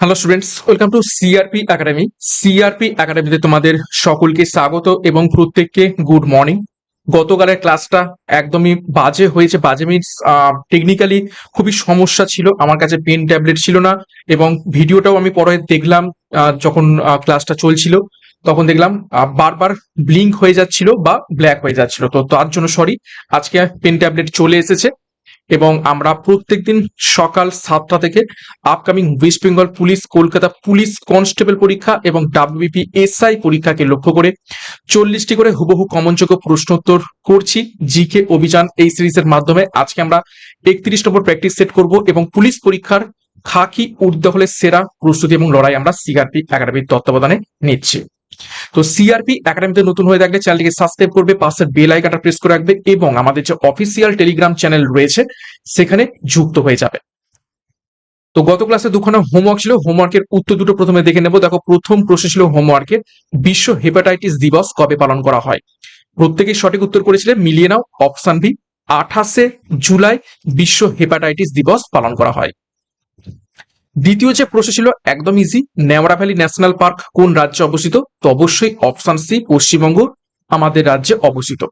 Hello students welcome to CRP academy CRP একাডেমিতে তোমাদের সকলকে স্বাগত এবং প্রত্যেককে গুড মর্নিং গতকালের ক্লাসটা একদমই বাজে হয়েছে, বাজে মিনস টেকনিক্যালি খুবই সমস্যা ছিল, আমার কাছে পেন ট্যাবলেট ছিল না এবং ভিডিওটাও আমি পরে দেখলাম যখন ক্লাসটা চলছিল, তখন দেখলাম বারবার ব্লিঙ্ক হয়ে যাচ্ছিল বা ব্ল্যাক হয়ে যাচ্ছিল। তো, তার জন্য সরি আজকে পেন ট্যাবলেট চলে এসেছে। এবং আমরা প্রত্যেকদিন সকাল সাতটা থেকে upcoming West Bengal police Kolkata police constable পরীক্ষা এবং ডাব্লিউবিপি এসআই পরীক্ষাকে লক্ষ্য করে চল্লিশটি করে হুবহু কমনযোগ্য প্রশ্নোত্তর করছি। জিকে অভিযান এই সিরিজের মাধ্যমে আজকে আমরা একত্রিশ নম্বর প্র্যাকটিস সেট করব এবং পুলিশ পরীক্ষার খাকি হলে সেরা প্রস্তুতি এবং লড়াই আমরা সিআরপি একাডেমির তত্ত্বাবধানে নিচ্ছি। তো সিআরপি একাডেমিতে নতুন হয়ে থাকলে চ্যানেলটিকে সাবস্ক্রাইব করবে পাশের বেল আইকনটা প্রেস করে রাখবে এবং আমাদের যে অফিসিয়াল টেলিগ্রাম চ্যানেল রয়েছে, সেখানে যুক্ত হয়ে যাবে। তো গত ক্লাসে দুখানা হোমওয়ার্ক ছিল হোমওয়ার্কের উত্তর দুটো প্রথমে দেখে নেব। দেখো, প্রথম প্রশ্ন ছিল হোমওয়ার্কের বিশ্ব হেপাটাইটিস দিবস কবে পালন করা হয়? প্রত্যেকেই সঠিক উত্তর করেছিলেন মিলিয়ে নাও অপশন বি আঠাশে জুলাই বিশ্ব হেপাটাইটিস দিবস পালন করা হয়। দ্বিতীয় যে প্রশ্ন ছিল, একদম easy Neora valley national park কোন রাজ্যে অবস্থিত? তো অবশ্যই অপশন সি পশ্চিমবঙ্গ, আমাদের রাজ্যে অবস্থিত।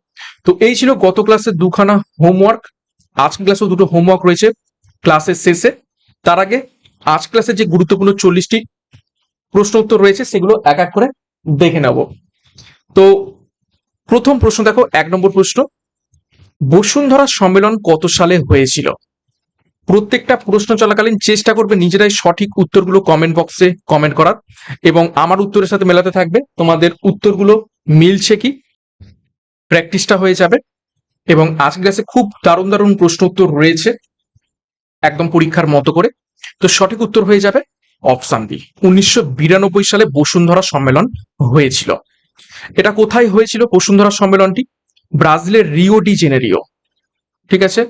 তো এই ছিল গত ক্লাসে দুখানা হোমওয়ার্ক আজকে ক্লাসেও দুটো হোমওয়ার্ক রয়েছে ক্লাসের শেষে। তার আগে আজ ক্লাসে যে গুরুত্বপূর্ণ চল্লিশটি প্রশ্ন উত্তর রয়েছে, সেগুলো এক এক করে দেখে নেব। তো প্রথম প্রশ্ন দেখো, এক নম্বর প্রশ্ন, বসুন্ধরা সম্মেলন কত সালে হয়েছিল? প্রত্যেকটা প্রশ্ন চলাকালীন চেষ্টা করবে নিজেরাই সঠিক উত্তরগুলো কমেন্ট বক্সে কমেন্ট করার। এবং আমার উত্তরের সাথে মেলাতে থাকবে। তোমাদের উত্তরগুলো মিলছে কি? প্র্যাকটিসটা হয়ে যাবে। এবং আজকের ক্লাসে খুব দারুণ দারুণ প্রশ্ন উত্তর রয়েছে। একদম পরীক্ষার মতো করে। তো সঠিক উত্তর হয়ে যাবে অপশান বি উনিশশো বিরানব্বই সালে বসুন্ধরা সম্মেলন হয়েছিল। এটা কোথায় হয়েছিল বসুন্ধরা সম্মেলনটি? ব্রাজিলের রিও ডি জেনেরিও। ঠিক আছে?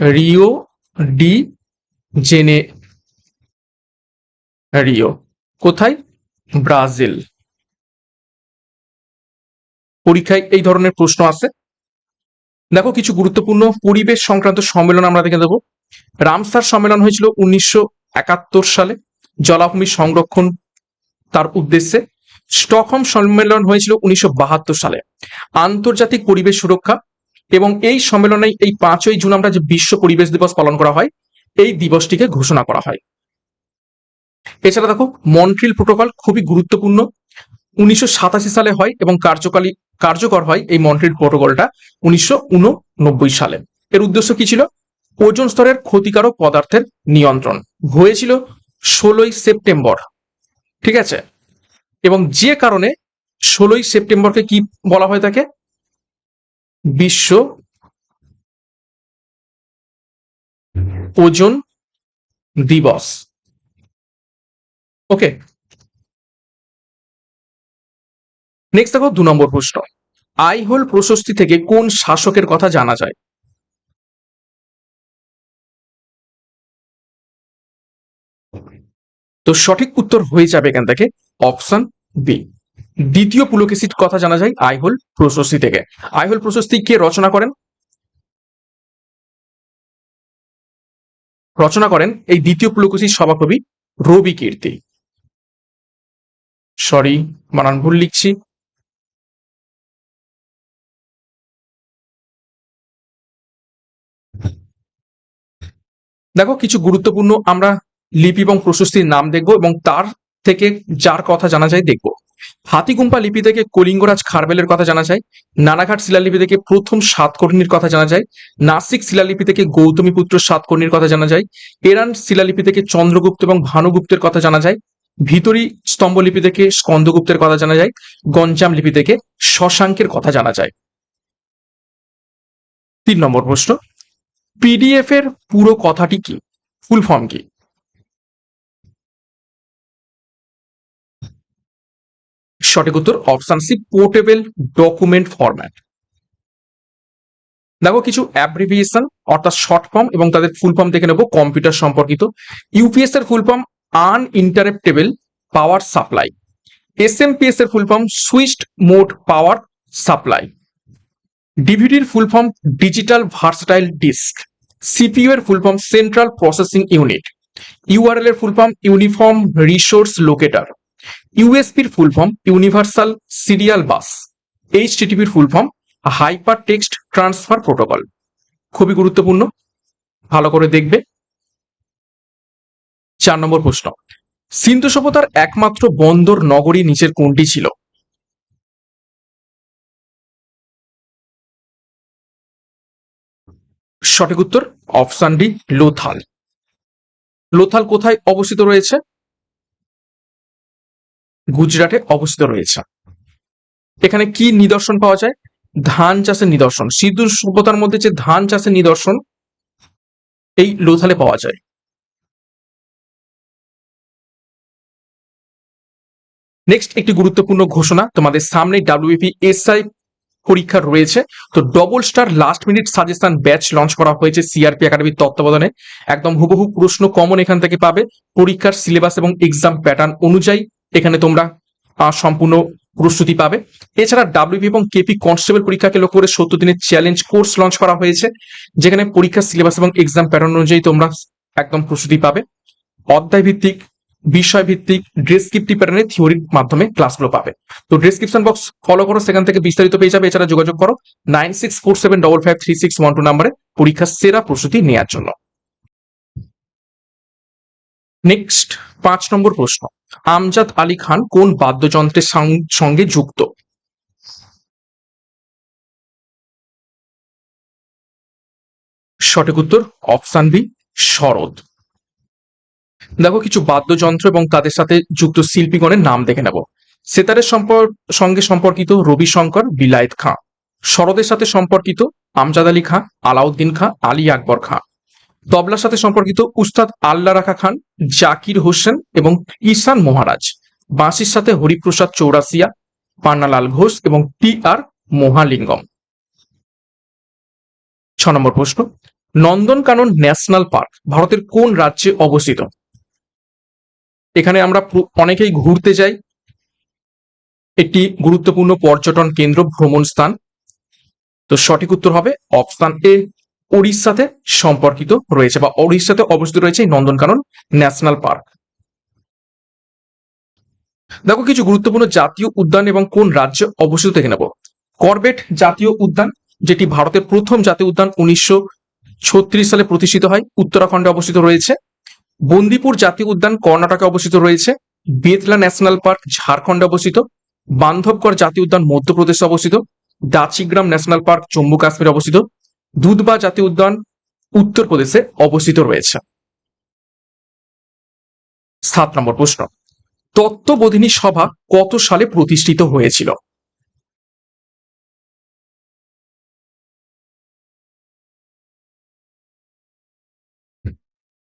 রিও ডি, জেনে রিও কোথায়? ব্রাজিল। পরীক্ষায় এই ধরনের প্রশ্ন আছে। দেখো, কিছু গুরুত্বপূর্ণ পরিবেশ সংক্রান্ত সম্মেলন আমরা দেখে দেবো রামসার সম্মেলন হয়েছিল উনিশশো একাত্তর সালে, জলাভূমি সংরক্ষণ তার উদ্দেশ্যে। স্টকহোম সম্মেলন হয়েছিল উনিশশো বাহাত্তর সালে। আন্তর্জাতিক পরিবেশ সুরক্ষা এবং এই সম্মেলনে এই পাঁচই জুন আমরা যে বিশ্ব পরিবেশ দিবস পালন করা হয়, এই দিবসটিকে ঘোষণা করা হয়। এছাড়া দেখো, মন্ট্রিল প্রোটোকল খুবই গুরুত্বপূর্ণ। উনিশশো সাতাশি সালে হয় এবং কার্যকালী, কার্যকর হয় এই মন্ট্রিল প্রোটোকলটা উনিশশো উননব্বই সালে। এর উদ্দেশ্য কি ছিল? ওজন স্তরের ক্ষতিকারক পদার্থের নিয়ন্ত্রণ। হয়েছিল ষোলোই সেপ্টেম্বর। ঠিক আছে? এবং যে কারণে ষোলোই সেপ্টেম্বরকে কি বলা হয় থাকে বিশ্ব ওজন দিবস। ওকে। নেক্সট দেখো দু নম্বর প্রশ্ন। আইহোল প্রশস্তি থেকে কোন শাসকের কথা জানা যায়? তো সঠিক উত্তর হয়ে যাবে এখান থেকে অপশন বি। দ্বিতীয় পুলকেশির কথা জানা যায় আইহোল প্রশস্তি থেকে। আইহোল প্রশস্তি কে রচনা করেন? রচনা করেন এই দ্বিতীয় পুলকেশির সভাকবি রবি কীর্তি। সরি বানান ভুল লিখছি। দেখো, কিছু গুরুত্বপূর্ণ আমরা লিপি এবং প্রশস্তির নাম দেখব এবং তার থেকে যার কথা জানা যায় দেখব। হাতিগুম্পা লিপি থেকে কলিঙ্গরাজ খারবেলের কথা জানা যায়। নানাঘাট শিলালিপি থেকে প্রথম সাতকর্ণীর কথা জানা যায়। নাসিক শিলালিপি থেকে গৌতমী পুত্র সাতকর্ণীর কথা জানা যায়। এরান শিলালিপি থেকে চন্দ্রগুপ্ত এবং ভানুগুপ্তের কথা জানা যায়। ভিতরি স্তম্ভলিপি থেকে স্কন্দগুপ্তের কথা জানা যায়। গঞ্জাম লিপি থেকে শশাঙ্কের কথা জানা যায়। তিন নম্বর প্রশ্ন পিডিএফ এর পুরো কথাটি কি? ফুল ফর্ম কি? সঠিক উত্তর option C portable document format দেখো, কিছু অ্যাব্রিভিয়েশন অর্থাৎ শর্ট ফর্ম এবং তাদের ফুল ফর্ম দেখে নেব কম্পিউটার সম্পর্কিত। ইউপিএস এর full form un uninterruptible power supply S SMPS এর full form switched mode power supply ডিভিডির full form digital versatile disc CPU এর full form central processing unit URL এর full form uniform resource locator ইউএসপির full form universal serial bus এইচটিটিপির full form hyper text transfer protocol খুবই গুরুত্বপূর্ণ। ভালো করে দেখবে। চার নম্বর প্রশ্ন। সিন্ধু সভ্যতার একমাত্র বন্দর নগরী নিচের কোনটি ছিল? সঠিক উত্তর, অপশন ডি, লোথাল। লোথাল কোথায় অবস্থিত রয়েছে? গুজরাটে অবস্থিত রয়েছে। এখানে কি নিদর্শন পাওয়া যায়? ধান চাষের নিদর্শন। সিন্ধু সভ্যতার মধ্যে যে ধান চাষের নিদর্শন, এই লোথালে পাওয়া যায়। নেক্সট একটি গুরুত্বপূর্ণ ঘোষণা, তোমাদের সামনে ডাব্লিউপি এসআই পরীক্ষা রয়েছে। তো double star last minute suggestion batch launch করা হয়েছে সিআরপি একাডেমির তত্ত্বাবধানে। একদম হুবহু প্রশ্ন কমন এখান থেকে পাবে। পরীক্ষার সিলেবাস এবং এক্সাম প্যাটার্ন অনুযায়ী এখানে তোমরা সম্পূর্ণ প্রস্তুতি পাবে। এছাড়া ডাব্লিউপি এবং কেপি কনস্টেবল পরীক্ষাকে লক্ষ্য করে সত্তর দিনের চ্যালেঞ্জ কোর্স লঞ্চ করা হয়েছে, যেখানে পরীক্ষার সিলেবাস এবং এক্সাম প্যাটার্ন অনুযায়ী তোমরা একদম প্রস্তুতি পাবে। অধ্যায় ভিত্তিক বিষয় ভিত্তিক ডেসক্রিপটিভ প্যাটার্নের থিওরির মাধ্যমে ক্লাসগুলো পাবে। তো ডেসক্রিপশন বক্স ফলো করো, সেখান থেকে বিস্তারিত পেয়ে যাবে। এছাড়া যোগাযোগ করো nine six four seven double five three six one two নাম্বারে পরীক্ষার সেরা প্রস্তুতি নেওয়ার জন্য। নেক্সট পাঁচ নম্বর প্রশ্ন। আমজাদ আলী খান কোন বাদ্যযন্ত্রের সঙ্গে যুক্ত? সঠিক উত্তর অপশান বি, শরৎ। দেখো, কিছু বাদ্যযন্ত্র এবং তাদের সাথে যুক্ত শিল্পীগণের নাম দেখে নেব। সেতারের সম্পর্ক সঙ্গে সম্পর্কিত রবি শঙ্কর বিলায়েত খাঁ। শরদের সাথে সম্পর্কিত আমজাদ আলী খাঁ, আলাউদ্দিন খাঁ, আলী আকবর খাঁ। তবলার সাথে সম্পর্কিত উস্তাদ আল্লাহ রাখা খান, জাকির হোসেন এবং ঈশান মহারাজ। বাঁশির সাথে হরিপ্রসাদ চৌরাসিয়া পান্নালাল ঘোষ এবং টি আর মহালিঙ্গম। ছ নম্বর প্রশ্ন। নন্দনকানন ন্যাশনাল পার্ক ভারতের কোন রাজ্যে অবস্থিত? এখানে আমরা অনেকেই ঘুরতে যাই। একটি গুরুত্বপূর্ণ পর্যটন কেন্দ্র ভ্রমণ স্থান তো সঠিক উত্তর হবে অপশন এ। উড়িষ্যাতে সম্পর্কিত রয়েছে বা উড়িষ্যাতে অবস্থিত রয়েছে নন্দনকানন ন্যাশনাল পার্ক। দেখো, কিছু গুরুত্বপূর্ণ জাতীয় উদ্যান এবং কোন রাজ্যে অবস্থিত দেখে নেব। করবেট জাতীয় উদ্যান, যেটি ভারতের প্রথম জাতীয় উদ্যান উনিশশো ছত্রিশ সালে প্রতিষ্ঠিত হয়, উত্তরাখণ্ডে অবস্থিত রয়েছে। বন্দিপুর জাতীয় উদ্যান, কর্ণাটকে অবস্থিত রয়েছে। বেতলা ন্যাশনাল পার্ক, ঝাড়খণ্ডে অবস্থিত। বান্ধবগড় জাতীয় উদ্যান, মধ্যপ্রদেশে অবস্থিত। দাচিগ্রাম ন্যাশনাল পার্ক, জম্মু কাশ্মীরে অবস্থিত। দুধবা জাতীয় উদ্যান উত্তরপ্রদেশে অবস্থিত রয়েছে। সাত নম্বর প্রশ্ন। তত্ত্ববোধিনী সভা কত সালে প্রতিষ্ঠিত হয়েছিল?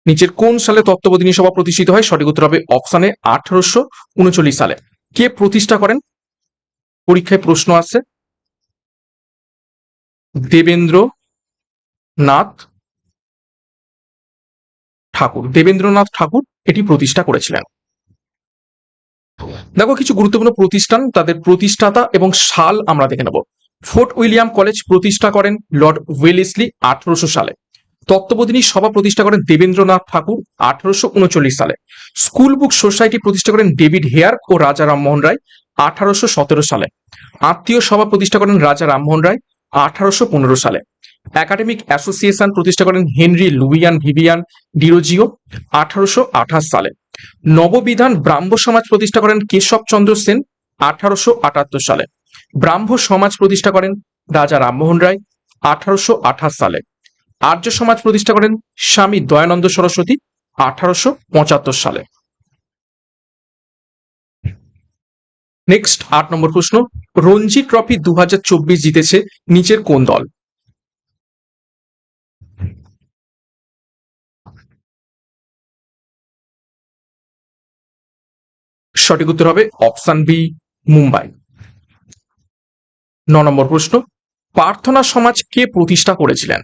নিচের কোন সালে তত্ত্ববোধিনী সভা প্রতিষ্ঠিত হয়? সঠিক উত্তর হবে অপশানে আঠারোশো উনচল্লিশ সালে। কে প্রতিষ্ঠা করেন? পরীক্ষায় প্রশ্ন আছে। দেবেন্দ্র নাথ ঠাকুর, দেবেন্দ্রনাথ ঠাকুর এটি প্রতিষ্ঠা করেছিলেন। দেখো কিছু গুরুত্বপূর্ণ প্রতিষ্ঠান, তাদের প্রতিষ্ঠাতা এবং সাল আমরা দেখে নেব। ফোর্ট উইলিয়াম কলেজ প্রতিষ্ঠা করেন লর্ড ওয়েলেসলি আঠারোশো সালে। তত্ত্ববোধিনী সভা প্রতিষ্ঠা করেন দেবেন্দ্রনাথ ঠাকুর আঠারোশো উনচল্লিশ সালে। স্কুল বুক সোসাইটি প্রতিষ্ঠা করেন ডেভিড হেয়ার ও রাজা রামমোহন রায় আঠারোশো সতেরো সালে। আত্মীয় সভা প্রতিষ্ঠা করেন রাজা রামমোহন রায় আঠারোশো পনেরো সালে। একাডেমিক অ্যাসোসিয়েশন প্রতিষ্ঠা করেন হেনরি লুইয়ান ভিভিয়ান ডিরোজিও আঠারোশো আঠাশ সালে। নববিধান ব্রাহ্ম সমাজ প্রতিষ্ঠা করেন কেশবচন্দ্র সেন আঠারোশো আটাত্তর সালে। ব্রাহ্ম সমাজ প্রতিষ্ঠা করেন রাজা রামমোহন রায় আঠারোশো আঠাশ সালে। আর্য সমাজ প্রতিষ্ঠা করেন স্বামী দয়ানন্দ সরস্বতী আঠারোশো পঁচাত্তর সালে। নেক্সট আট নম্বর প্রশ্ন, রঞ্জি ট্রফি দু হাজার চব্বিশ জিতেছে নিচের কোন দল? সঠিক উত্তর হবে অপশন বি মুম্বাই। ন নম্বর প্রশ্ন, প্রার্থনা সমাজ কে প্রতিষ্ঠা করেছিলেন?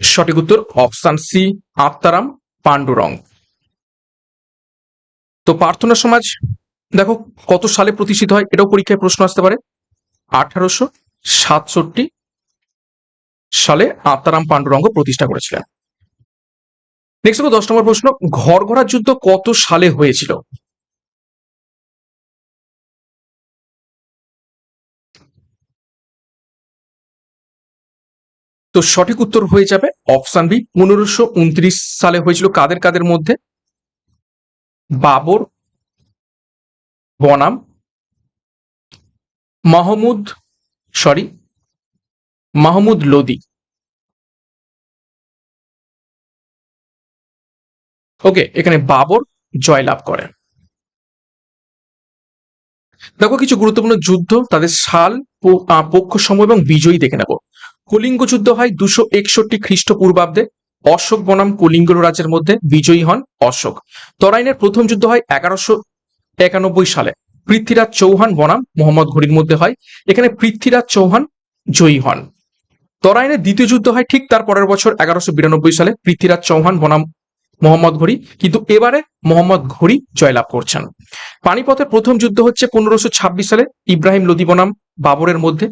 সঠিক উত্তর অপশন সি, আত্মারাম, পাণ্ডুরং। তো প্রার্থনা সমাজ, দেখো কত সালে প্রতিষ্ঠিত হয়, এটাও পরীক্ষায় প্রশ্ন আসতে পারে। আঠারোশো সাতষট্টি সালে আত্মারাম পাণ্ডুরঙ্গ প্রতিষ্ঠা করেছিলেন। নেক্সট দশ নম্বর প্রশ্ন ঘরঘরার যুদ্ধ কত সালে হয়েছিল? তো সঠিক উত্তর হয়ে যাবে অপশন বি, পনেরোশো সালে হয়েছিল কাদের কাদের মধ্যে? বাবর, বনাম, মাহমুদ সরি মাহমুদ লোদি। ওকে এখানে বাবর জয়লাভ করেন দেখো, কিছু গুরুত্বপূর্ণ যুদ্ধ, তাদের সাল পক্ষ সময় এবং বিজয়ী দেখে নেব। কলিঙ্গ যুদ্ধ হয় দুশো একষট্টি খ্রিস্টপূর্বাব্দে। অশোক বনাম কলিঙ্গ রাজ্যের মধ্যে বিজয়ী হন অশোক। তরাইনের প্রথম যুদ্ধ হয় এগারোশো একানব্বই সালে। পৃথ্বীরাজ চৌহান বনাম মোহাম্মদ ঘুরির মধ্যে হয়। এখানে পৃথ্বীরাজ চৌহান জয়ী হন। তরাইনের দ্বিতীয় যুদ্ধ হয় ঠিক তার পরের বছর এগারোশো বিরানব্বই সালে পৃথ্বীরাজ চৌহান বনাম মোহাম্মদ ঘড়ি। কিন্তু এবারে মোহাম্মদ ঘড়ি জয়লাভ করছেন। পানিপথের প্রথম যুদ্ধ হচ্ছে পনেরোশো ছাব্বিশ সালে ইব্রাহিম লোদি বনাম বাবরের মধ্যে।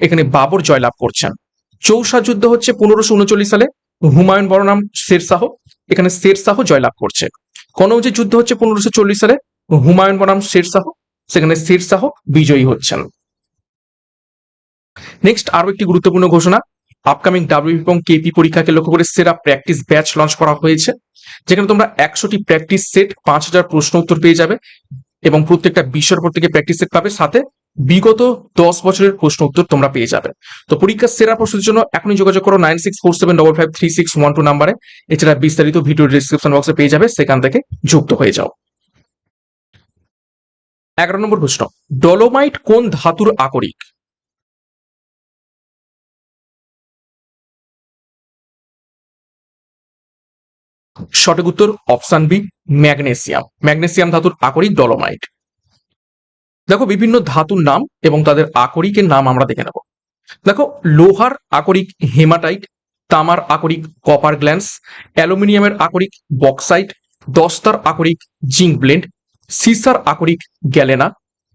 এখানে বাবর জয়লাভ করছেন। চৌসা যুদ্ধ হচ্ছে পনেরোশো উনচল্লিশ সালে। হুমায়ুন বনাম শেরশাহ। এখানে শেরশাহ জয়লাভ করছে। কনৌজের যুদ্ধ হচ্ছে পনেরোশো চল্লিশ সালে, হুমায়ুন বনাম শেরশাহ। সেখানে শেরশাহ বিজয়ী হচ্ছেন। নেক্সট আরও একটি গুরুত্বপূর্ণ ঘোষণা। আপকামিং ডাব্লিউ এবং কেপি পরীক্ষাকে লক্ষ্য করে সেরা প্র্যাকটিস ব্যাচ লঞ্চ করা হয়েছে। যেখানে তোমরা একশোটি প্র্যাকটিস সেট পাঁচ হাজার প্রশ্ন উত্তর পেয়ে যাবে। এবং প্রত্যেকটা উপর থেকে প্র্যাকটিস সেট পাবে। সাথে বিগত দশ বছরের প্রশ্ন উত্তর তোমরা পেয়ে যাবে। তো পরীক্ষার সেরা প্রশ্নের জন্য এখনই যোগাযোগ করো nine six four seven double five three six one two নাম্বারে। এছাড়া বিস্তারিত ভিডিও ডিসক্রিপশন বক্সে পেয়ে যাবে, সেখান থেকে যুক্ত হয়ে যাও। এগারো নম্বর প্রশ্ন ডলোমাইট কোন ধাতুর আকরিক? সঠিক উত্তর অপশন বি, ম্যাগনেসিয়াম। ম্যাগনেসিয়াম ধাতুর আকরিক ডলোমাইট। দেখো, বিভিন্ন ধাতুর নাম এবং তাদের আকরিকের নাম আমরা দেখে নেব। দেখো, লোহার আকরিক হেমাটাইট, তামার আকরিক কপার গ্ল্যান্স, অ্যালুমিনিয়ামের আকরিক বক্সাইট, দস্তার আকরিক জিঙ্ক ব্লেন্ড, সিসার আকরিক গ্যালেনা,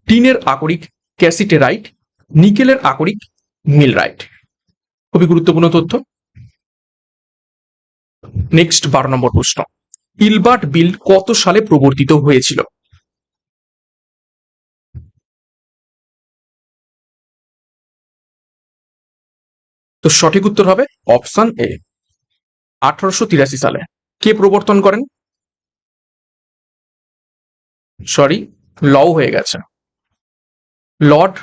টিনের আকরিক ক্যাসিটেরাইট, নিকেলের আকরিক মিলরাইট। খুবই গুরুত্বপূর্ণ তথ্য। নেক্সট বারো নম্বর প্রশ্ন ইলবার্ট বিল কত সালে প্রবর্তিত হয়েছিল? তো সঠিক উত্তর হবে অপশন এ আঠারোশো তিরাশি সালে। কে প্রবর্তন করেন? সরি লও হয়ে গেছে। লর্ড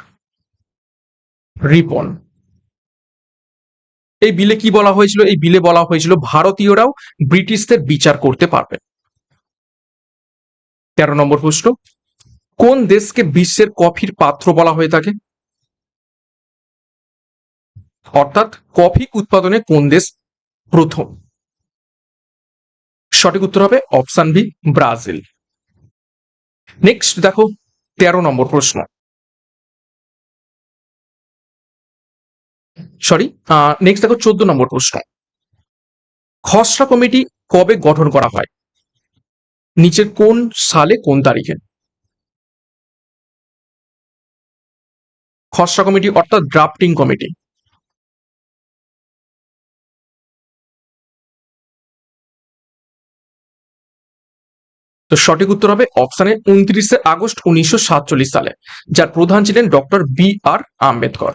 রিপন এই বিলে কি বলা হয়েছিল? এই বিলে বলা হয়েছিল ভারতীয়রাও ব্রিটিশদের বিচার করতে পারবে। তেরো নম্বর প্রশ্ন, কোন দেশকে বিশ্বের কফির পাত্র বলা হয়ে থাকে? অর্থাৎ কফি উৎপাদনে কোন দেশ প্রথম? সঠিক উত্তর হবে অপশন বি, ব্রাজিল। নেক্সট দেখো, তেরো নম্বর প্রশ্ন। সরি নেক্সট দেখো চোদ্দ নম্বর প্রশ্ন। খসড়া কমিটি কবে গঠন করা হয়? নিচের কোন সালে কোন তারিখে? খসড়া কমিটি অর্থাৎ ড্রাফটিং কমিটি তো সঠিক উত্তর হবে অপশানে উনত্রিশে আগস্ট উনিশশো সাতচল্লিশ সালে, যার প্রধান ছিলেন doctor B R Ambedkar.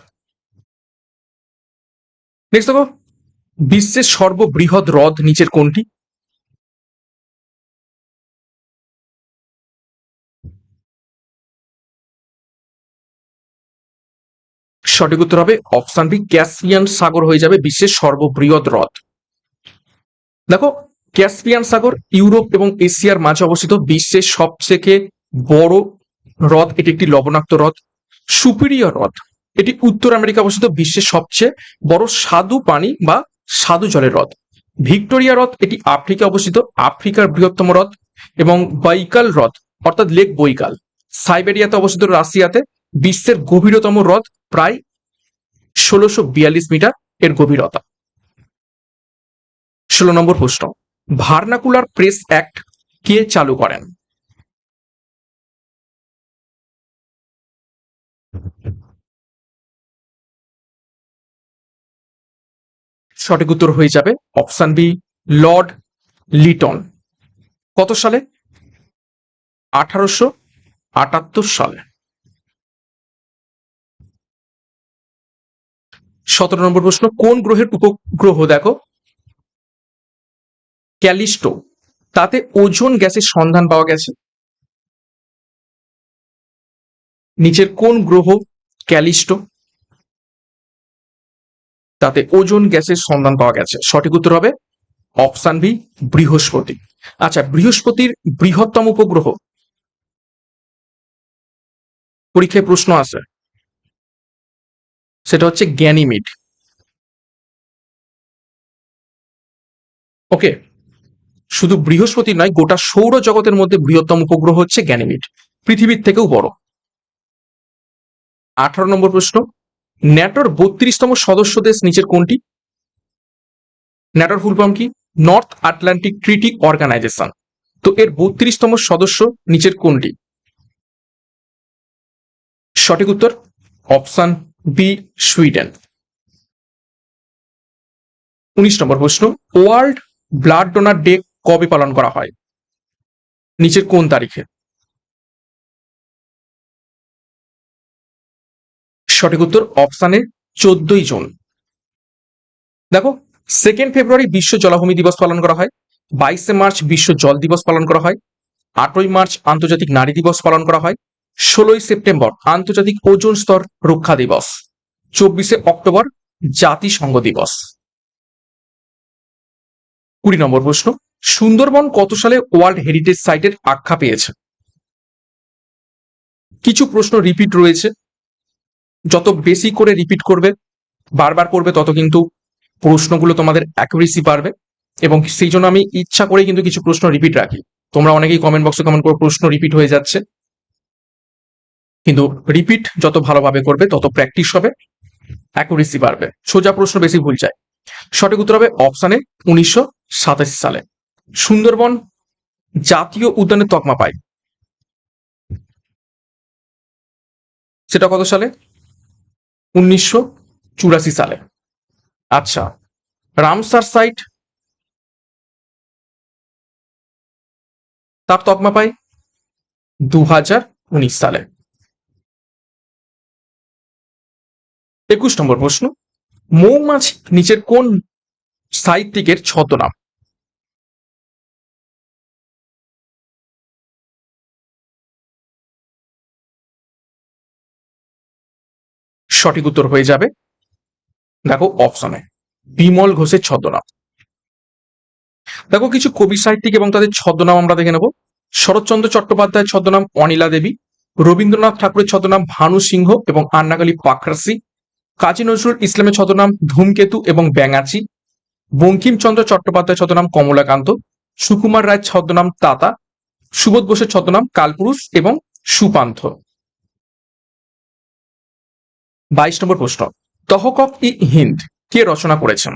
Next দেখো। বিশ্বের সর্ববৃহৎ হ্রদ নিচের কোনটি? সঠিক উত্তর হবে অপশন বি, ক্যাসপিয়ান সাগর হয়ে যাবে বিশ্বের সর্ববৃহৎ হ্রদ। দেখো, ক্যাসপিয়ান সাগর ইউরোপ এবং এশিয়ার মাঝে অবস্থিত বিশ্বের সবথেকে বড় হ্রদ, এটি একটি লবণাক্ত হ্রদ সুপিরিয়র হ্রদ। এটি উত্তর আমেরিকা অবস্থিত বিশ্বের সবচেয়ে বড় স্বাদু পানি বা স্বাদু জলের হ্রদ। ভিক্টোরিয়া হ্রদ এটি আফ্রিকা অবস্থিত, আফ্রিকার বৃহত্তম হ্রদ এবং বাইকাল হ্রদ, অর্থাৎ লেক বৈকাল। সাইবেরিয়াতে অবস্থিত রাশিয়াতে বিশ্বের গভীরতম হ্রদ প্রায় ষোলোশো বিয়াল্লিশ মিটার এর গভীরতা। ষোলো নম্বর প্রশ্ন, ভার্নাকুলার প্রেস অ্যাক্ট কে চালু করেন? সঠিক উত্তর হয়ে যাবে অপশন বি, লর্ড লিটন। কত সালে? আঠারোশো আটাত্তর সালে। সতেরো নম্বর প্রশ্ন, কোন গ্রহের উপগ্রহ দেখো? ক্যালিস্টো। তাতে ওজন গ্যাসের সন্ধান পাওয়া গেছে। নিচের কোন গ্রহ ক্যালিস্টো? তাতে ওজন গ্যাসের সন্ধান পাওয়া গেছে। সঠিক উত্তর হবে অপশান বি, বৃহস্পতি। আচ্ছা বৃহস্পতির বৃহত্তম উপগ্রহ? পরীক্ষায় প্রশ্ন আছে। সেটা হচ্ছে জ্ঞানীমিড ওকে, শুধু বৃহস্পতি নয়, গোটা সৌর জগতের মধ্যে বৃহত্তম উপগ্রহ হচ্ছে জ্ঞানীমিড পৃথিবীর থেকেও বড়। আঠারো নম্বর প্রশ্ন। ন্যাটোর বত্রিশতম সদস্য দেশ নিচের কোনটি? ন্যাটোর ফুল ফর্ম কি? North Atlantic treaty organisation. তো এর বত্রিশতম সদস্য নিচের কোনটি? সঠিক উত্তর অপশন বি, সুইডেন। উনিশ নম্বর প্রশ্ন, ওয়ার্ল্ড ব্লাড ডোনার ডে কবে পালন করা হয়? নিচের কোন তারিখে? সঠিক উত্তর অপশানে চোদ্দই জুন। দেখো সেকেন্ড ফেব্রুয়ারি বিশ্ব জলাভূমি দিবস পালন করা হয়, বাইশে মার্চ বিশ্ব জল দিবস পালন করা হয়, আটই মার্চ আন্তর্জাতিক নারী দিবস পালন করা হয়, ষোলোই সেপ্টেম্বর আন্তর্জাতিক ওজন স্তর রক্ষা দিবস, চব্বিশে অক্টোবর জাতিসংঘ দিবস। কুড়ি নম্বর প্রশ্ন, সুন্দরবন কত সালে ওয়ার্ল্ড হেরিটেজ সাইটের আখ্যা পেয়েছে? কিছু প্রশ্ন রিপিট রয়েছে যত বেশি করে রিপিট করবে, বারবার করবে, তত কিন্তু প্রশ্নগুলো তোমাদের অ্যাকুরেসি পারবে এবং সেই জন্য আমি ইচ্ছা করে কিন্তু কিছু প্রশ্ন রিপিট রাখি। তোমরা অনেকেই কমেন্ট বক্সে কমেন্ট করে, প্রশ্ন রিপিট হয়ে যাচ্ছে। কিন্তু রিপিট যত ভালোভাবে করবে, তত প্র্যাকটিস হবে অ্যাকুরেসি বাড়বে। সোজা প্রশ্ন বেশি ভুল যায় সঠিক উত্তর হবে অপশানে উনিশশো সাতাশি সালে। সুন্দরবন জাতীয় উদ্যানের তকমা পায়। সেটা কত সালে? উনিশশো চুরাশি সালে। আচ্ছা রামসার সাইট তার তকমা পাই দু সালে। একুশ নম্বর প্রশ্ন, মৌমাছি নিচের কোন সাহিত্যিকের ছদ্মনাম? সঠিক উত্তর হয়ে যাবে। দেখো অপশনে বিমল ঘোষের ছদ্মনাম। দেখো, কিছু কবি সাহিত্যিক এবং তাদের ছদ্মনাম আমরা দেখে নেব। শরৎচন্দ্র চট্টোপাধ্যায়ের ছদ্মনাম অনিলা দেবী, রবীন্দ্রনাথ ঠাকুরের ছদ্মনাম ভানু সিংহ এবং আন্নাগালি পাখরাসি কাজী নজরুল ইসলামের ছদ্মনাম ধূমকেতু এবং ব্যাঙাচি, বঙ্কিমচন্দ্র চট্টোপাধ্যায়ের ছদ্মনাম কমলাকান্ত, সুকুমার রায়ের ছদ্মনাম তাতা, সুবোধ বোসের ছদ্মনাম কালপুরুষ এবং সুপান্থ। বাইশ নম্বর প্রশ্ন। তহকক ই হিন্দ কে রচনা করেছেন?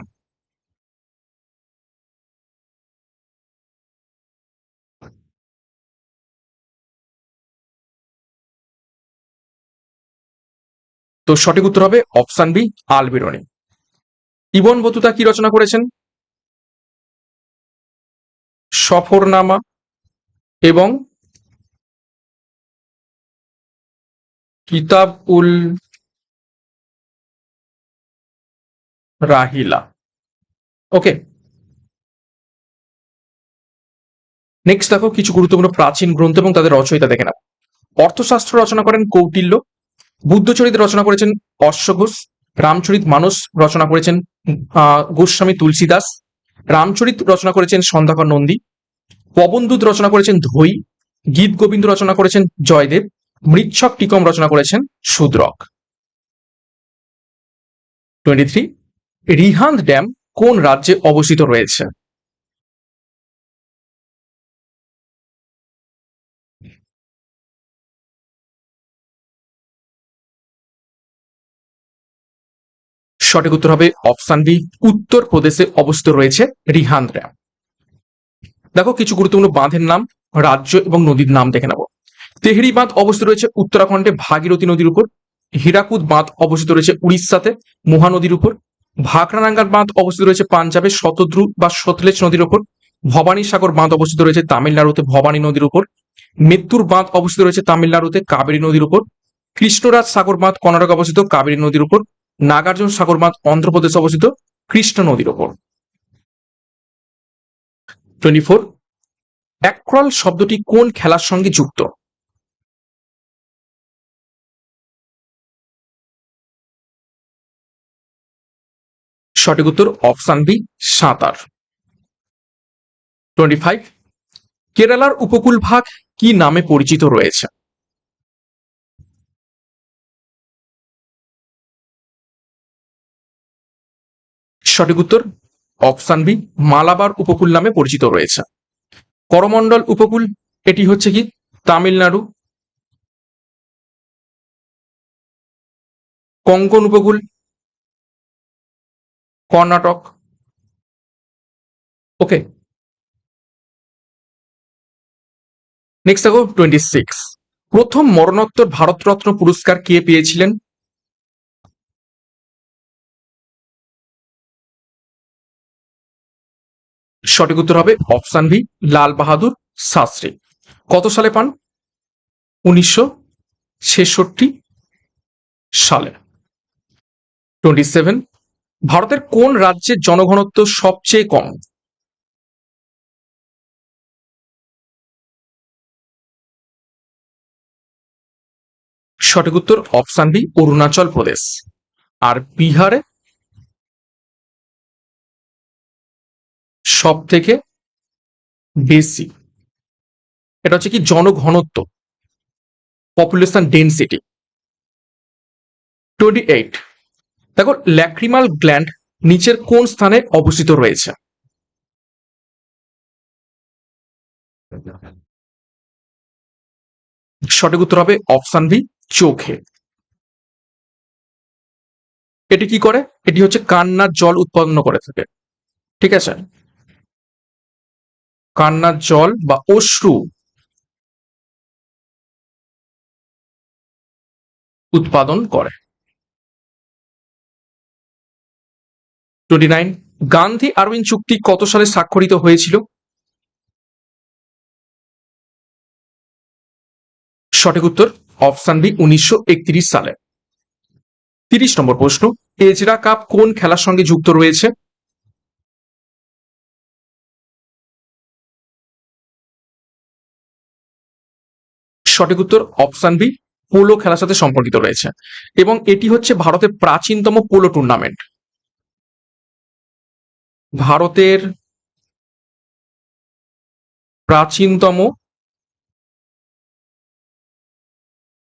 তো সঠিক উত্তর হবে option B, Alberuni. Ibn Battuta কি রচনা করেছেন? সফরনামা এবং কিতাব উল রাহিলা। ওকে নেক্সট দেখো কিছু গুরুত্বপূর্ণ প্রাচীন গ্রন্থ এবং তাদের রচয়িতা দেখে নাও। অর্থশাস্ত্র রচনা করেন কৌটিল্য, বুদ্ধচরিত রচনা করেছেন অশ্বঘোষ, রামচরিত মানস রচনা করেছেন গোস্বামী তুলসীদাস, রামচরিত রচনা করেছেন সন্ধ্যাকর নন্দী, পবনদূত রচনা করেছেন ধৈ গীত গোবিন্দ রচনা করেছেন জয়দেব মৃচ্ছক টিকম রচনা করেছেন Shudraka. Twenty three Rihand dam কোন রাজ্যে অবস্থিত রয়েছে? সঠিক উত্তর হবে অপশান বি, উত্তর প্রদেশে অবস্থিত রয়েছে রিহান্দ ড্যাম। দেখো, কিছু গুরুত্বপূর্ণ বাঁধের নাম, রাজ্য এবং নদীর নাম দেখে নেব। তেহরি বাঁধ অবস্থিত রয়েছে উত্তরাখণ্ডে ভাগীরথী নদীর উপর। হীরাকুদ বাঁধ অবস্থিত রয়েছে উড়িষ্যাতে, মহানদীর উপর। ভাকরানাঙ্গার বাঁধ অবস্থিত রয়েছে পাঞ্জাবে, শতদ্রু বা সতলেজ নদীর উপর ভবানী সাগর বাঁধ অবস্থিত রয়েছে তামিলনাড়ুতে, ভবানী নদীর উপর মৃত্যুর বাঁধ অবস্থিত রয়েছে তামিলনাড়ুতে, কাবেরী নদীর উপর কৃষ্ণরাজ সাগর বাঁধ কর্ণাটক অবস্থিত, কাবেরী নদীর উপর নাগার্জুন সাগর বাঁধ অন্ধ্রপ্রদেশ অবস্থিত, কৃষ্ণ নদীর উপর টোয়েন্টি ফোর। শব্দটি কোন খেলার সঙ্গে যুক্ত? সঠিক উত্তর অপশান বি সাঁতার। টোয়েন্টি ফাইভ কেরালার উপকূল ভাগ কি নামে পরিচিত রয়েছে? সঠিক উত্তর অপশান বি মালাবার উপকূল নামে পরিচিত রয়েছে। করমণ্ডল উপকূল, এটি হচ্ছে কি? তামিলনাড়ু। কঙ্কন উপকূল কর্ণাটক। ওকে নেক্সট দেখো টোয়েন্টি সিক্স প্রথম মরণোত্তর ভারতরত্ন পুরস্কার কে পেয়েছিলেন? সঠিক উত্তর হবে অপশান বি, লাল বাহাদুর শাস্ত্রী। কত সালে পান? উনিশশো ছেষট্টি সালে। টোয়েন্টি সেভেন ভারতের কোন রাজ্যের জনঘনত্ব সবচেয়ে কম? সঠিক উত্তর অপশান বি, অরুণাচল প্রদেশ। আর বিহারে? সব থেকে বেশি। এটা হচ্ছে কি জনঘনত্ব। Population density. Twenty eight. দেখো ল্যাক্রিমাল গ্ল্যান্ড নিচের কোন স্থানে অবস্থিত রয়েছে? সঠিক উত্তর হবে অপশান বি চোখে। এটি কি করে? এটি হচ্ছে কান্নার জল উৎপন্ন করে থাকে। ঠিক আছে? কান্নার জল বা অশ্রু উৎপাদন করে। Twenty nine. গান্ধী আরউইন চুক্তি কত সালে স্বাক্ষরিত হয়েছিল? সঠিক উত্তর, অপশান বি, উনিশশো একত্রিশ সালে। তিরিশ নম্বর প্রশ্ন, এজরা কাপ কোন খেলার সঙ্গে যুক্ত রয়েছে? সঠিক উত্তর, অপশান বি, পোলো খেলার সাথে সম্পর্কিত রয়েছে। এবং এটি হচ্ছে ভারতের প্রাচীনতম পোলো টুর্নামেন্ট। ভারতের প্রাচীনতম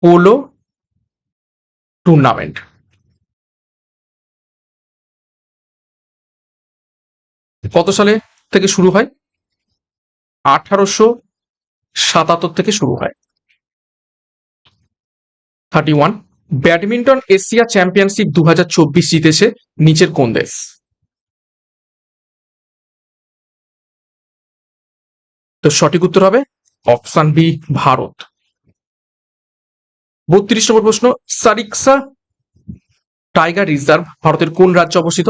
পোলো টুর্নামেন্ট। কত সালে থেকে শুরু হয়? আঠারোশো সাতাত্তর থেকে শুরু হয়। Thirty one. Badminton Asia championship দু হাজার চব্বিশ জিতেছে নিচের কোন দেশ? তো সঠিক উত্তর হবে অপশান বি, ভারত। বত্রিশ নম্বর প্রশ্ন, সারিক্সা টাইগার রিজার্ভ ভারতের কোন রাজ্যে অবস্থিত?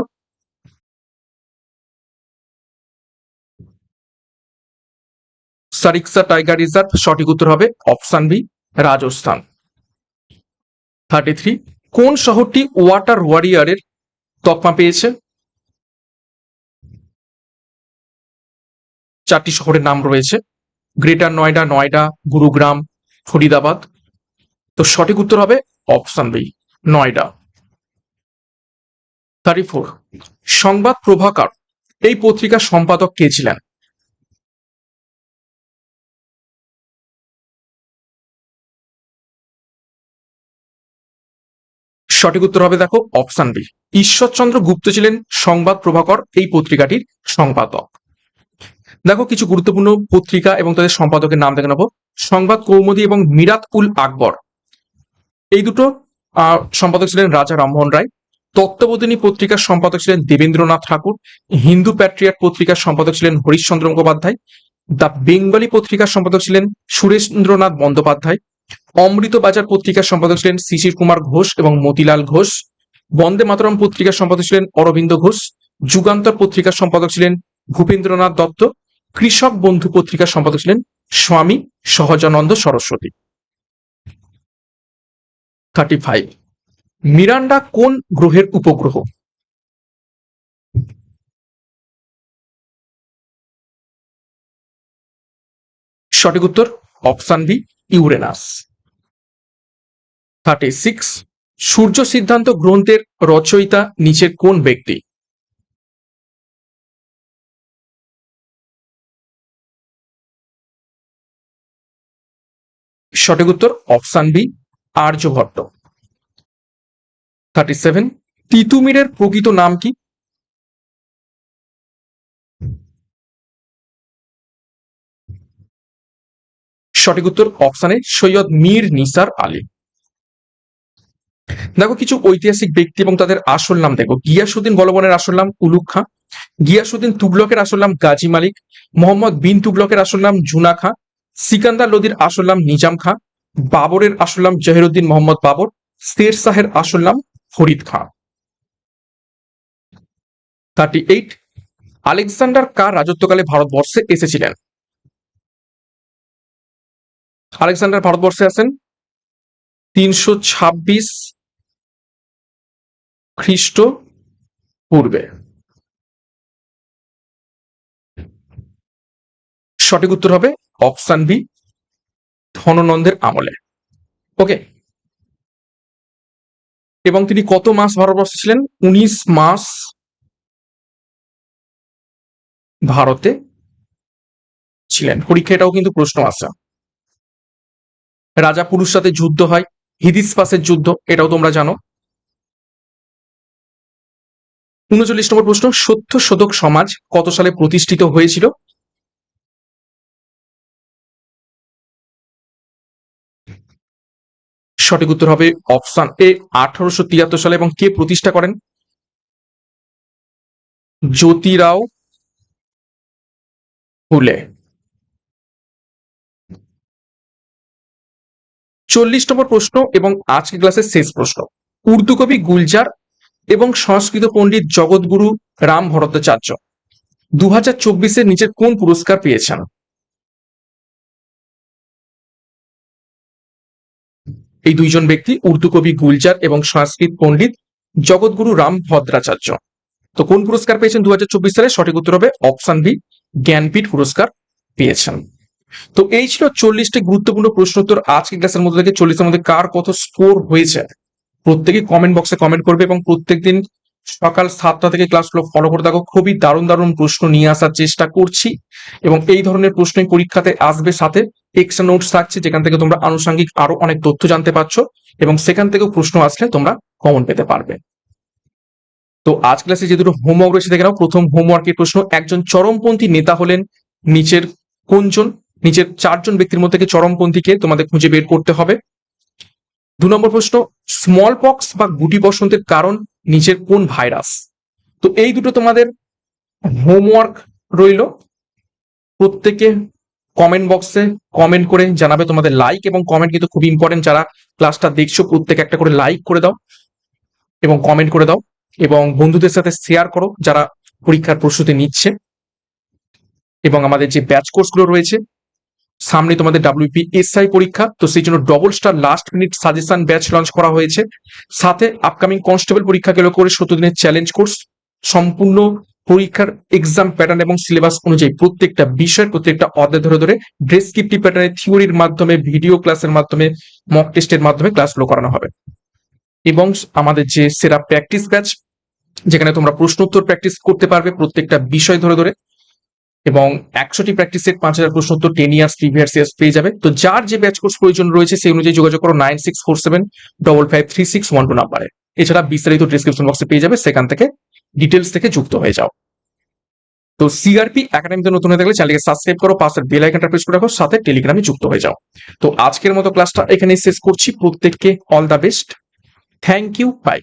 সারিক্সা টাইগার রিজার্ভ, সঠিক উত্তর হবে option B, Rajasthan. Thirty three, কোন শহরটি ওয়াটার ওয়ারিয়ারের তকমা পেয়েছে? চারটি শহরের নাম রয়েছে। গ্রেটার নয়ডা নয়ডা গুরুগ্রাম ফরিদাবাদ তো সঠিক উত্তর হবে option B Noida thirty four Sambad Prabhakar, এই পত্রিকার সম্পাদক কে ছিলেন? সঠিক উত্তর হবে দেখো অপশন বি ঈশ্বরচন্দ্র গুপ্ত ছিলেন সংবাদ প্রভাকর, এই পত্রিকাটির সম্পাদক। দেখো, কিছু গুরুত্বপূর্ণ পত্রিকা এবং তাদের সম্পাদকের নাম দেখে নেব। সংবাদ কৌমুদী এবং মিরাত উল আকবর। এই দুটো সম্পাদক ছিলেন রাজা রামমোহন রায়। তত্ত্ববোধিনী পত্রিকার সম্পাদক ছিলেন দেবেন্দ্রনাথ ঠাকুর। হিন্দু প্যাট্রিয়াট পত্রিকার সম্পাদক ছিলেন হরিশ্চন্দ্র মুখোপাধ্যায়। দ্য বেঙ্গলি পত্রিকার সম্পাদক ছিলেন সুরেন্দ্রনাথ বন্দ্যোপাধ্যায়। অমৃত বাজার পত্রিকার সম্পাদক ছিলেন শিশির কুমার ঘোষ এবং মতিলাল ঘোষ। বন্দে মাতরম পত্রিকার সম্পাদক ছিলেন অরবিন্দ ঘোষ। যুগান্তর পত্রিকার সম্পাদক ছিলেন ভূপেন্দ্রনাথ দত্ত। কৃষক বন্ধু পত্রিকার সম্পাদক ছিলেন Swami Sahajanand Saraswati. Thirty five Miranda কোন গ্রহের উপগ্রহ? সঠিক উত্তর option B, Uranus. Thirty six Surya Siddhanta গ্রন্থের রচয়িতা নিচের কোন ব্যক্তি? সঠিক উত্তর option B Aryabhata thirty seven তিতুমিরের প্রকৃত নাম কি? সঠিক উত্তর অপশানে সৈয়দ মীর নিসার আলী। দেখো, কিছু ঐতিহাসিক ব্যক্তি এবং তাদের আসল নাম দেখো। গিয়াসুদ্দিন বলবনের আসল নাম উলুক খাঁ, গিয়াসুদ্দিন তুগলকের আসল নাম গাজী মালিক, মোহাম্মদ বিন তুগলকের আসল নাম জুনা খাঁ সিকান্দার লোদির আসল নাম নিজাম খাঁ, বাবরের আসল নাম জহিরুদ্দিন মোহাম্মদ বাবর, শের শাহের আসল নাম Farid Khan. Thirty eight Alexander কার রাজত্বকালে ভারতবর্ষে এসেছিলেন? আলেকজান্ডার ভারতবর্ষে আসেন তিনশো ছাব্বিশ খ্রিস্ট পূর্বে। সঠিক উত্তর হবে অপশন বি, ধননন্দের আমলে। ওকে? এবং তিনি কত মাস ভারতবর্ষে ছিলেন? উনিশ মাস ভারতে ছিলেন। পরীক্ষা এটাও কিন্তু প্রশ্ন আসে রাজা পুরুষ সাথে যুদ্ধ হয়, হিদিসপাসের যুদ্ধ, এটাও তোমরা জানো। উনচল্লিশ নম্বর প্রশ্ন, সত্য শতক সমাজ কত সালে প্রতিষ্ঠিত হয়েছিল? সঠিক উত্তর হবে অপশন এ, আঠারোশো তিয়াত্তর সালে এবং কে প্রতিষ্ঠা করেন? জ্যোতিরাও ফুলে। চল্লিশ নম্বর প্রশ্ন এবং আজকে ক্লাসের শেষ প্রশ্ন। উর্দু কবি গুলজার এবং সংস্কৃত পণ্ডিত জগৎগুরু রাম ভরদ্বাচার্য দু হাজার চব্বিশের নিচের কোন পুরস্কার পেয়েছেন? এই দুইজন ব্যক্তি উর্দু কবি, গুলজার এবং সংস্কৃত পণ্ডিত জগৎগুরু রাম ভদ্রাচার্য। তো কোন পুরস্কার পেয়েছেন দু হাজার চব্বিশ সালে? সঠিক উত্তর হবে অপশন বি, জ্ঞানপীঠ পুরস্কার পেয়েছেন। তো এই ছিল চল্লিশটি গুরুত্বপূর্ণ প্রশ্নোত্তর আজকে ক্লাসের মধ্যে থেকে। চল্লিশের মধ্যে কার কত স্কোর হয়েছে? প্রত্যেকে কমেন্ট বক্সে কমেন্ট করবে এবং প্রত্যেকদিন সকাল সাতটা থেকে ক্লাসগুলো ফলো করে থাকো খুবই দারুণ দারুণ প্রশ্ন নিয়ে আসার চেষ্টা করছি এবং এই ধরনের প্রশ্নই পরীক্ষাতে আসবে সাথে এক্সট্রা নোটস থাকছে, যেখান থেকে তোমরা আনুষঙ্গিক আরও অনেক তথ্য জানতে পারছ এবং সেখান থেকেও প্রশ্ন আসলে তোমরা কমন পেতে পারবে। তো আজ ক্লাসে যে দুটো হোমওয়ার্ক রয়েছে, দেখে নাও। প্রথম হোমওয়ার্কের প্রশ্ন, একজন চরমপন্থী নেতা হলেন নিচের কোনজন? নিচের চারজন ব্যক্তির মধ্যে থেকে চরমপন্থীকে তোমাদের খুঁজে বের করতে হবে। দু নম্বর প্রশ্ন স্মল পক্স বা গুটি বসন্তের কারণ নিচের কোন ভাইরাস? তো এই দুটো তোমাদের হোমওয়ার্ক রইল। প্রত্যেকে কমেন্ট বক্সে কমেন্ট করে জানাবে তোমাদের লাইক এবং কমেন্ট কিন্তু খুব ইম্পর্টেন্ট যারা ক্লাসটা দেখছ, প্রত্যেকে একটা করে লাইক করে দাও এবং কমেন্ট করে দাও এবং বন্ধুদের সাথে শেয়ার করো যারা পরীক্ষার প্রস্তুতি নিচ্ছে এবং আমাদের যে ব্যাচ কোর্সগুলো রয়েছে সামনে তোমাদের ডাব্লিউপি এসআই পরীক্ষা, তো সেই জন্য double star last minute suggestion batch launch করা হয়েছে। সাথে আপকামিং কনস্টেবল পরীক্ষা কেন্দ্র করে সত্তর দিনের চ্যালেঞ্জ কোর্স সম্পূর্ণ পরীক্ষার এক্সাম প্যাটার্ন এবং সিলেবাস অনুযায়ী প্রত্যেকটা বিষয়ের প্রত্যেকটা অধ্যায় ধরে ধরে ডেসক্রিপটিভ প্যাটার্নের থিওরির মাধ্যমে ভিডিও ক্লাসের মাধ্যমে মক টেস্টের মাধ্যমে ক্লাসগুলো করানো হবে। এবং আমাদের যে সেরা প্র্যাকটিস ব্যাচ যেখানে তোমরা প্রশ্ন উত্তর প্র্যাকটিস করতে পারবে প্রত্যেকটা বিষয় ধরে ধরে এবং একশোটি প্র্যাকটিস সেট পাঁচ হাজার প্রশ্ন উত্তর টেন ইয়ার্স প্রিভিয়াস ইয়ার্স পেয়ে যাবে। তো যার যে ব্যাচ কোর্স প্রয়োজন রয়েছে, সেই অনুযায়ী যোগাযোগ করো nine six four seven double five three six one two নাম্বারে এছাড়া বিস্তারিত ডিসক্রিপশন বক্সে পেয়ে যাবে, সেখান থেকে ডিটেলস থেকে যুক্ত হয়ে যাও। তো সিআরপি একাডেমিতে নতুন হয়ে থাকলে চ্যানেলকে সাবস্ক্রাইব করো পাশের বেল আইকনটা প্রেস করে রাখো, সাথে টেলিগ্রামে যুক্ত হয়ে যাও। তো আজকের মতো ক্লাসটা এখানে শেষ করছি। প্রত্যেককে all the best thank you bye